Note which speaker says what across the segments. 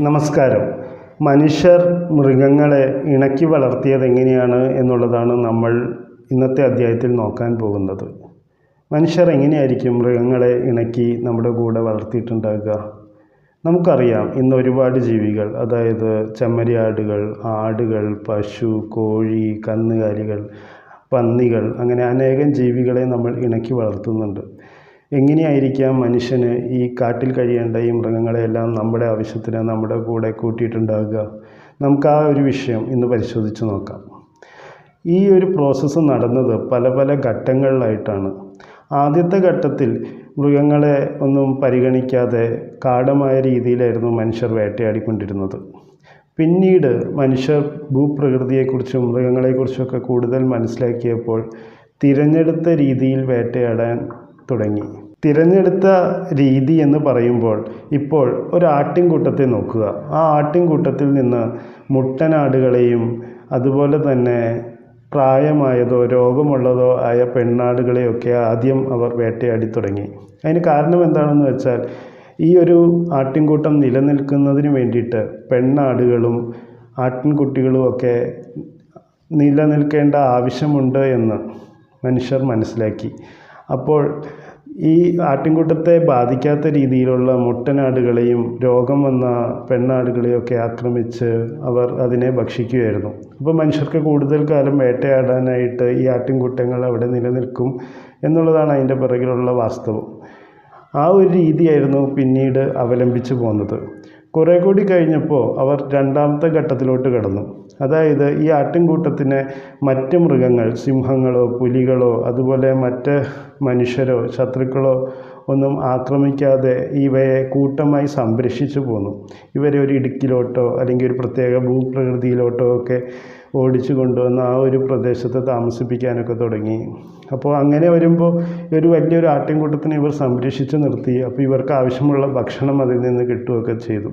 Speaker 1: നമസ്കാരം. മനുഷ്യർ മൃഗങ്ങളെ ഇണക്കി വളർത്തിയത് എങ്ങനെയാണ് എന്നുള്ളതാണ് നമ്മൾ ഇന്നത്തെ അധ്യായത്തിൽ നോക്കാൻ പോകുന്നത്. മനുഷ്യർ എങ്ങനെയായിരിക്കും മൃഗങ്ങളെ ഇണക്കി നമ്മുടെ കൂടെ വളർത്തിയിട്ടുണ്ടാകുക? നമുക്കറിയാം ഇന്ന് ഒരുപാട് ജീവികൾ അതായത് ചെമ്മരിയാടുകൾ ആടുകൾ പശു കോഴി കന്നുകാലികൾ പന്നികൾ അങ്ങനെ അനേകം ജീവികളെ നമ്മൾ ഇണക്കി വളർത്തുന്നുണ്ട്. എങ്ങനെയായിരിക്കാം മനുഷ്യന് ഈ കാട്ടിൽ കഴിയേണ്ട ഈ മൃഗങ്ങളെയെല്ലാം നമ്മുടെ ആവശ്യത്തിന് നമ്മുടെ കൂടെ കൂട്ടിയിട്ടുണ്ടാകുക നമുക്ക് ആ ഒരു വിഷയം ഇന്ന് പരിശോധിച്ച് നോക്കാം. ഈ ഒരു പ്രോസസ്സ് നടന്നത് പല പല ഘട്ടങ്ങളിലായിട്ടാണ്. ആദ്യത്തെ ഘട്ടത്തിൽ മൃഗങ്ങളെ ഒന്നും പരിഗണിക്കാതെ കാടമായ രീതിയിലായിരുന്നു മനുഷ്യർ വേട്ടയാടിക്കൊണ്ടിരുന്നത്. പിന്നീട് മനുഷ്യർ ഭൂപ്രകൃതിയെക്കുറിച്ചും മൃഗങ്ങളെക്കുറിച്ചൊക്കെ കൂടുതൽ മനസ്സിലാക്കിയപ്പോൾ തിരഞ്ഞെടുത്ത രീതിയിൽ വേട്ടയാടാൻ തുടങ്ങി. തിരഞ്ഞെടുത്ത രീതി എന്ന് പറയുമ്പോൾ ഇപ്പോൾ ഒരു ആട്ടിൻകൂട്ടത്തെ നോക്കുക. ആ ആട്ടിൻകൂട്ടത്തിൽ നിന്ന് മുട്ടനാടുകളെയും അതുപോലെ തന്നെ പ്രായമായതോ രോഗമുള്ളതോ ആയ പെണ്ണാടുകളെയൊക്കെ ആദ്യം അവർ വേട്ടയാടി തുടങ്ങി. അതിന് കാരണം എന്താണെന്ന് വെച്ചാൽ ഈ ഒരു ആട്ടിൻകൂട്ടം നിലനിൽക്കുന്നതിന് വേണ്ടിയിട്ട് പെണ്ണാടുകളും ആട്ടിൻകുട്ടികളും ഒക്കെ നിലനിൽക്കേണ്ട ആവശ്യമുണ്ട് എന്ന് മനുഷ്യർ മനസ്സിലാക്കി. അപ്പോൾ ഈ ആട്ടിൻകൂട്ടത്തെ ബാധിക്കാത്ത രീതിയിലുള്ള മുട്ടനാടുകളെയും രോഗം വന്ന പെണ്ണാടുകളെയൊക്കെ ആക്രമിച്ച് അവർ അതിനെ ഭക്ഷിക്കുകയായിരുന്നു. അപ്പോൾ മനുഷ്യർക്ക് കൂടുതൽ കാലം വേട്ടയാടാനായിട്ട് ഈ ആട്ടിൻകൂട്ടങ്ങൾ അവിടെ നിലനിൽക്കും എന്നുള്ളതാണ് അതിന്റെ പിറകിലുള്ള വാസ്തവം. ആ ഒരു രീതിയായിരുന്നു പിന്നീട് അവലംബിച്ചു പോന്നത് കുറേ കൂടി കഴിഞ്ഞപ്പോൾ അവർ രണ്ടാമത്തെ ഘട്ടത്തിലോട്ട് കടന്നു. അതായത് ഈ ആട്ടിൻകൂട്ടത്തിനെ മറ്റ് മൃഗങ്ങൾ സിംഹങ്ങളോ പുലികളോ അതുപോലെ മറ്റ് മനുഷ്യരോ ശത്രുക്കളോ ഒന്നും ആക്രമിക്കാതെ ഇവയെ കൂട്ടമായി സംരക്ഷിച്ചു പോന്നു. ഇവരെ ഒരു ഇടുക്കിലോട്ടോ അല്ലെങ്കിൽ ഒരു പ്രത്യേക ഭൂപ്രകൃതിയിലോട്ടോ ഒക്കെ ഓടിച്ചു കൊണ്ടുവന്ന് ആ ഒരു പ്രദേശത്ത് താമസിപ്പിക്കാനൊക്കെ തുടങ്ങി. അപ്പോൾ അങ്ങനെ വരുമ്പോൾ ഒരു വലിയൊരു ആട്ടിൻകൂട്ടത്തിനെ ഇവർ സംരക്ഷിച്ച് നിർത്തി. അപ്പോൾ ഇവർക്ക് ആവശ്യമുള്ള ഭക്ഷണം അതിൽ നിന്ന് കിട്ടുകയൊക്കെ ചെയ്തു.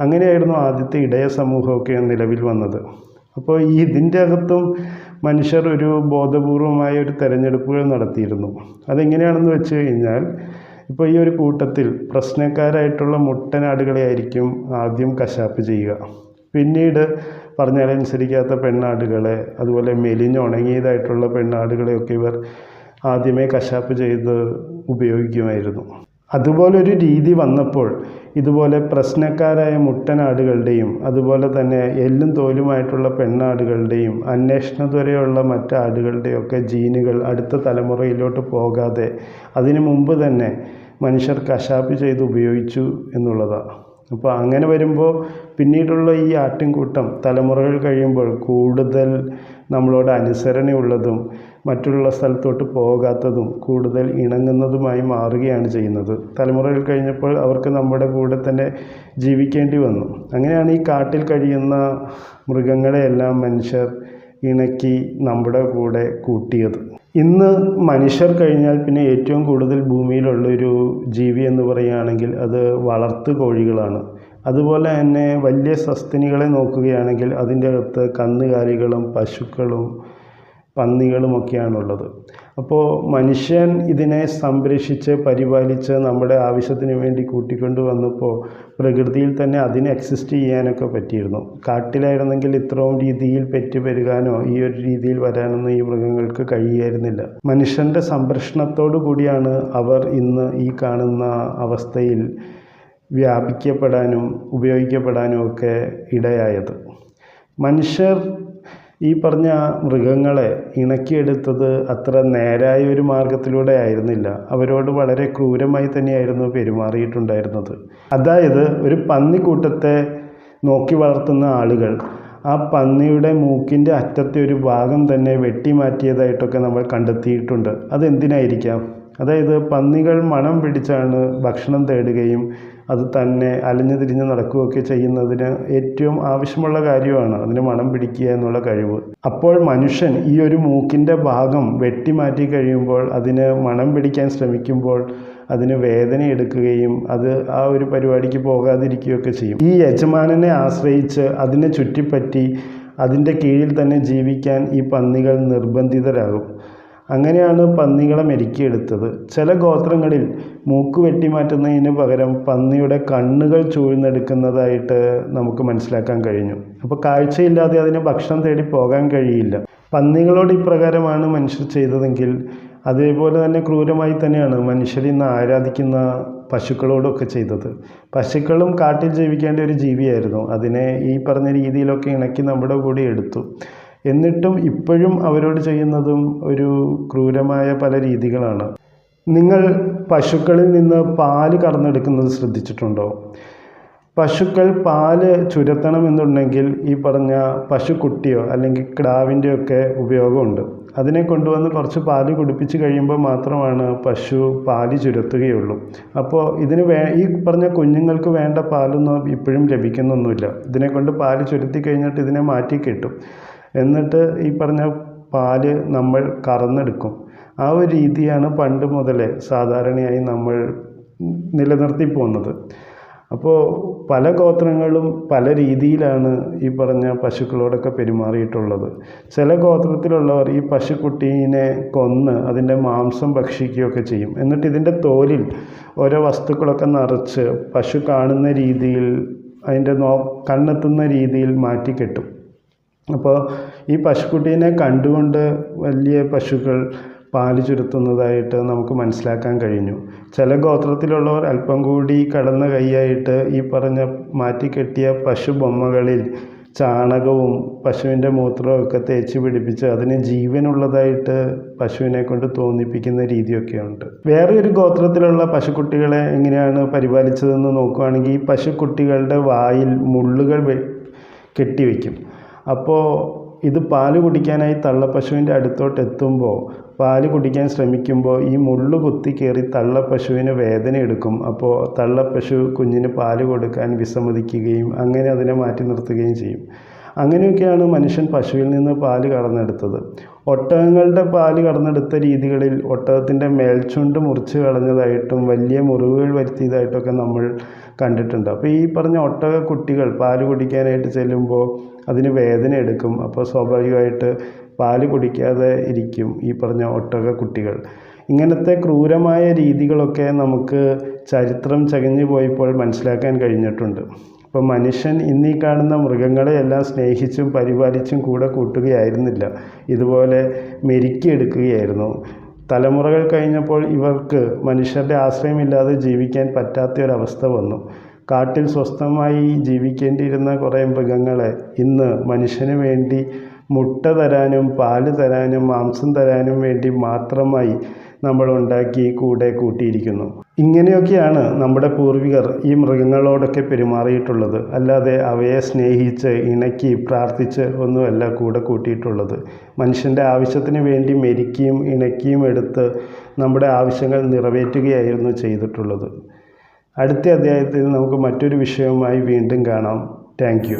Speaker 1: അങ്ങനെയായിരുന്നു ആദ്യത്തെ ഇടയ സമൂഹമൊക്കെ നിലവിൽ വന്നത്. അപ്പോൾ ഈ ഇതിന്റെ അകത്തും മനുഷ്യർ ഒരു ബോധപൂർവമായ ഒരു തെരഞ്ഞെടുപ്പുകൾ നടത്തിയിരുന്നു. അതെങ്ങനെയാണെന്ന് വെച്ച് കഴിഞ്ഞാൽ ഇപ്പോൾ ഈ ഒരു കൂട്ടത്തിൽ പ്രശ്നക്കാരായിട്ടുള്ള മുട്ടനാടുകളെ ആയിരിക്കും ആദ്യം കശാപ്പ് ചെയ്യുക. പിന്നീട് പറഞ്ഞാലനുസരിക്കാത്ത പെണ്ണാടുകളെ അതുപോലെ മെലിഞ്ഞുണങ്ങിയതായിട്ടുള്ള പെണ്ണാടുകളെയൊക്കെ ഇവർ ആദ്യമേ കശാപ്പ് ചെയ്ത് ഉപയോഗിക്കുമായിരുന്നു. അതുപോലൊരു രീതി വന്നപ്പോൾ ഇതുപോലെ പ്രശ്നക്കാരായ മുട്ടനാടുകളുടെയും അതുപോലെ തന്നെ എല്ലും തോലുമായിട്ടുള്ള പെണ്ണാടുകളുടെയും അന്വേഷണത്വരെയുള്ള മറ്റാടുകളുടെയും ഒക്കെ ജീനുകൾ അടുത്ത തലമുറയിലോട്ട് പോകാതെ അതിനു മുമ്പ് തന്നെ മനുഷ്യർ കശാപ്പ് ചെയ്ത് ഉപയോഗിച്ചു എന്നുള്ളതാണ് അപ്പോൾ അങ്ങനെ വരുമ്പോൾ പിന്നീടുള്ള ഈ ആട്ടിൻകൂട്ടം തലമുറകൾ കഴിയുമ്പോൾ കൂടുതൽ നമ്മളോട് അനുസരണയുള്ളതും മറ്റുള്ള സ്ഥലത്തോട്ട് പോകാത്തതും കൂടുതൽ ഇണങ്ങുന്നതുമായി മാറുകയാണ് ചെയ്യുന്നത്. തലമുറകൾ കഴിഞ്ഞപ്പോൾ അവർക്ക് നമ്മുടെ കൂടെ തന്നെ ജീവിക്കേണ്ടി വന്നു. അങ്ങനെയാണ് ഈ കാട്ടിൽ കഴിയുന്ന മൃഗങ്ങളെയെല്ലാം മനുഷ്യർ ഇണക്കി നമ്മുടെ കൂടെ കൂട്ടിയത്. ഇന്ന് മനുഷ്യർ കഴിഞ്ഞാൽ പിന്നെ ഏറ്റവും കൂടുതൽ ഭൂമിയിലുള്ളൊരു ജീവി എന്ന് പറയുകയാണെങ്കിൽ അത് വളർത്തു കോഴികളാണ്. അതുപോലെ തന്നെ വലിയ സസ്തനികളെ നോക്കുകയാണെങ്കിൽ അതിന്റെ അകത്ത് കന്നുകാലികളും പശുക്കളും പന്നികളുമൊക്കെയാണുള്ളത്. അപ്പോൾ മനുഷ്യൻ ഇതിനെ സംരക്ഷിച്ച് പരിപാലിച്ച് നമ്മുടെ ആവശ്യത്തിന് വേണ്ടി കൂട്ടിക്കൊണ്ട് വന്നപ്പോൾ പ്രകൃതിയിൽ തന്നെ അതിന് എക്സിസ്റ്റ് ചെയ്യാനൊക്കെ പറ്റിയിരുന്നു. കാട്ടിലായിരുന്നെങ്കിൽ ഇത്രയും രീതിയിൽ പെറ്റു പെരുകാനോ ഈ ഒരു രീതിയിൽ വരാനൊന്നും ഈ മൃഗങ്ങൾക്ക് കഴിയായിരുന്നില്ല. മനുഷ്യന്റെ സംരക്ഷണത്തോടു കൂടിയാണ് അവർ ഇന്ന് ഈ കാണുന്ന അവസ്ഥയിൽ വ്യാപിക്കപ്പെടാനും ഉപയോഗിക്കപ്പെടാനും ഒക്കെ ഇടയായത്. മനുഷ്യർ ഈ പറഞ്ഞ മൃഗങ്ങളെ ഇണക്കിയെടുത്തത് അത്ര നേരായ ഒരു മാർഗത്തിലൂടെ ആയിരുന്നില്ല. അവരോട് വളരെ ക്രൂരമായി തന്നെയായിരുന്നു പെരുമാറിയിട്ടുണ്ടായിരുന്നത്. അതായത് ഒരു പന്നിക്കൂട്ടത്തെ നോക്കി വളർത്തുന്ന ആളുകൾ ആ പന്നിയുടെ മൂക്കിന്റെ അറ്റത്തെ ഒരു ഭാഗം തന്നെ വെട്ടിമാറ്റിയതായിട്ടൊക്കെ നമ്മൾ കണ്ടെത്തിയിട്ടുണ്ട്. അതെന്തിനായിരിക്കാം? അതായത് പന്നികൾ മണം പിടിച്ചാണ് ഭക്ഷണം തേടുകയും അത് തന്നെ അലഞ്ഞു തിരിഞ്ഞ് നടക്കുകയൊക്കെ ചെയ്യുന്നതിന് ഏറ്റവും ആവശ്യമുള്ള കാര്യമാണ് അതിന് മണം പിടിക്കുക എന്നുള്ള കഴിവ്. അപ്പോൾ മനുഷ്യൻ ഈ ഒരു മൂക്കിന്റെ ഭാഗം വെട്ടിമാറ്റി കഴിയുമ്പോൾ അതിന് മണം പിടിക്കാൻ ശ്രമിക്കുമ്പോൾ അതിന് വേദന എടുക്കുകയും അത് ആ ഒരു പരിപാടിക്ക് പോകാതിരിക്കുകയൊക്കെ ചെയ്യും. ഈ യജമാനനെ ആശ്രയിച്ച് അതിനെ ചുറ്റിപ്പറ്റി അതിന്റെ കീഴിൽ തന്നെ ജീവിക്കാൻ ഈ പന്നികൾ നിർബന്ധിതരാകും. അങ്ങനെയാണ് പന്നികളെ മെരുക്കിയെടുത്തത്. ചില ഗോത്രങ്ങളിൽ മൂക്ക് വെട്ടിമാറ്റുന്നതിന് പകരം പന്നിയുടെ കണ്ണുകൾ ചൂഴ്ന്നെടുക്കുന്നതായിട്ട് നമുക്ക് മനസ്സിലാക്കാൻ കഴിഞ്ഞു. അപ്പോൾ കാഴ്ചയില്ലാതെ അതിന് ഭക്ഷണം തേടി പോകാൻ കഴിയില്ല. പന്നികളോട് ഇപ്രകാരമാണ് മനുഷ്യർ ചെയ്തതെങ്കിൽ അതേപോലെ തന്നെ ക്രൂരമായി തന്നെയാണ് മനുഷ്യർ ഇന്ന് ആരാധിക്കുന്ന പശുക്കളോടൊക്കെ ചെയ്തത്. പശുക്കളും കാട്ടിൽ ജീവിക്കേണ്ട ഒരു ജീവിയായിരുന്നു. അതിനെ ഈ പറഞ്ഞ രീതിയിലൊക്കെ ഇണക്കി നമ്മുടെ കൂടെ എടുത്തു. എന്നിട്ടും ഇപ്പോഴും അവരോട് ചെയ്യുന്നതും ഒരു ക്രൂരമായ പല രീതികളാണ്. നിങ്ങൾ പശുക്കളിൽ നിന്ന് പാൽ കറന്നെടുക്കുന്നത് ശ്രദ്ധിച്ചിട്ടുണ്ടോ? പശുക്കൾ പാൽ ചുരത്തണമെന്നുണ്ടെങ്കിൽ ഈ പറഞ്ഞ പശുക്കുട്ടിയോ അല്ലെങ്കിൽ കിടാവിന്റെയോ ഒക്കെ ഉപയോഗമുണ്ട്. അതിനെ കൊണ്ടുവന്ന് കുറച്ച് പാൽ കുടിപ്പിച്ച് കഴിയുമ്പോൾ മാത്രമാണ് പശു പാൽ ചുരത്തുകയുള്ളൂ. അപ്പോൾ ഇതിന് വേ ഈ പറഞ്ഞ കുഞ്ഞുങ്ങൾക്ക് വേണ്ട പാലൊന്നും ഇപ്പോഴും ലഭിക്കുന്നൊന്നുമില്ല. ഇതിനെ കൊണ്ട് പാൽ ചുരത്തി കഴിഞ്ഞിട്ട് ഇതിനെ മാറ്റി കെട്ടും. എന്നിട്ട് ഈ പറഞ്ഞ പാൽ നമ്മൾ കറന്നെടുക്കും. ആ ഒരു രീതിയാണ് പണ്ട് മുതലേ സാധാരണയായി നമ്മൾ നിലനിർത്തി പോകുന്നത് അപ്പോൾ പല ഗോത്രങ്ങളും പല രീതിയിലാണ് ഈ പറഞ്ഞ പശുക്കളോടൊക്കെ പെരുമാറിയിട്ടുള്ളത്. ചില ഗോത്രത്തിലുള്ളവർ ഈ പശുക്കുട്ടീനെ കൊന്ന് അതിന്റെ മാംസം ഭക്ഷിക്കുകയൊക്കെ ചെയ്യും. എന്നിട്ട് ഇതിന്റെ തോലിൽ ഓരോ വസ്തുക്കളൊക്കെ നിറച്ച് പശു കാണുന്ന രീതിയിൽ അതിന്റെ നോ കണ്ണെത്തുന്ന രീതിയിൽ മാറ്റിക്കെട്ടും. അപ്പോൾ ഈ പശുക്കുട്ടീനെ കണ്ടുകൊണ്ട് വലിയ പശുക്കൾ പാൽ ചുരുത്തുന്നതായിട്ട് നമുക്ക് മനസ്സിലാക്കാൻ കഴിഞ്ഞു. ചില ഗോത്രത്തിലുള്ളവർ അല്പം കൂടി കടന്ന കൈയായിട്ട് ഈ പറഞ്ഞ മാറ്റിക്കെട്ടിയ പശു ബൊമ്മകളിൽ ചാണകവും പശുവിന്റെ മൂത്രവും ഒക്കെ തേച്ച് പിടിപ്പിച്ച് അതിന് ജീവനുള്ളതായിട്ട് പശുവിനെ കൊണ്ട് തോന്നിപ്പിക്കുന്ന രീതിയൊക്കെയുണ്ട്. വേറെ ഒരു ഗോത്രത്തിലുള്ള പശുക്കുട്ടികളെ എങ്ങനെയാണ് പരിപാലിച്ചതെന്ന് നോക്കുകയാണെങ്കിൽ ഈ പശുക്കുട്ടികളുടെ വായിൽ മുള്ളുകൾ കെട്ടിവെക്കും. അപ്പോൾ ഇത് പാൽ കുടിക്കാനായി തള്ളപ്പശുവിന്റെ അടുത്തോട്ട് എത്തുമ്പോൾ പാൽ കുടിക്കാൻ ശ്രമിക്കുമ്പോൾ ഈ മുള്ളു കുത്തി കയറി തള്ളപ്പശുവിന് വേദന എടുക്കും. അപ്പോൾ തള്ളപ്പശു കുഞ്ഞിന് പാൽ കൊടുക്കാൻ വിസമ്മതിക്കുകയും അങ്ങനെ അതിനെ മാറ്റി നിർത്തുകയും ചെയ്യും. അങ്ങനെയൊക്കെയാണ് മനുഷ്യൻ പശുവിൽ നിന്ന് പാൽ കടന്നെടുത്തത്. ഒട്ടകങ്ങളുടെ പാൽ കടന്നെടുത്ത രീതികളിൽ ഒട്ടകത്തിന്റെ മേൽച്ചുണ്ട് മുറിച്ച് കളഞ്ഞതായിട്ടും വലിയ മുറിവുകൾ വരുത്തിയതായിട്ടൊക്കെ നമ്മൾ കണ്ടിട്ടുണ്ട്. അപ്പോൾ ഈ പറഞ്ഞ ഒട്ടക കുട്ടികൾ പാൽ കുടിക്കാനായിട്ട് ചെല്ലുമ്പോൾ അതിന് വേദന എടുക്കും. അപ്പോൾ സ്വാഭാവികമായിട്ട് പാൽ കുടിക്കാതെ ഇരിക്കും ഈ പറഞ്ഞ ഒട്ടക കുട്ടികൾ. ഇങ്ങനത്തെ ക്രൂരമായ രീതികളൊക്കെ നമുക്ക് ചരിത്രം ചകഞ്ഞു പോയപ്പോൾ മനസ്സിലാക്കാൻ കഴിഞ്ഞിട്ടുണ്ട്. അപ്പോൾ മനുഷ്യൻ ഇന്നീ കാണുന്ന മൃഗങ്ങളെയെല്ലാം സ്നേഹിച്ചും പരിപാലിച്ചും കൂടെ കൂട്ടുകയായിരുന്നില്ല. ഇതുപോലെ മെരുക്കിയെടുക്കുകയായിരുന്നു. തലമുറകൾ കഴിഞ്ഞപ്പോൾ ഇവർക്ക് മനുഷ്യരുടെ ആശ്രയമില്ലാതെ ജീവിക്കാൻ പറ്റാത്ത ഒരവസ്ഥ വന്നു. കാട്ടിൽ സ്വസ്ഥമായി ജീവിക്കേണ്ടിയിരുന്ന കുറേ മൃഗങ്ങളെ ഇന്ന് മനുഷ്യന് വേണ്ടി മുട്ട തരാനും പാൽ തരാനും മാംസം തരാനും വേണ്ടി മാത്രമായി നമ്മൾ ഉണ്ടാക്കി കൂടെ കൂട്ടിയിരിക്കുന്നു. ഇങ്ങനെയൊക്കെയാണ് നമ്മുടെ പൂർവികർ ഈ മൃഗങ്ങളോടൊക്കെ പെരുമാറിയിട്ടുള്ളത്. അല്ലാതെ അവയെ സ്നേഹിച്ച് ഇണക്കി പ്രാർത്ഥിച്ച് ഒന്നുമല്ല കൂടെ കൂട്ടിയിട്ടുള്ളത്. മനുഷ്യന്റെ ആവശ്യത്തിന് വേണ്ടി മെരുക്കിയും ഇണക്കിയും എടുത്ത് നമ്മുടെ ആവശ്യങ്ങൾ നിറവേറ്റുകയായിരുന്നു ചെയ്തിട്ടുള്ളത്. അടുത്ത അധ്യായത്തിൽ നമുക്ക് മറ്റൊരു വിഷയവുമായി വീണ്ടും കാണാം. താങ്ക്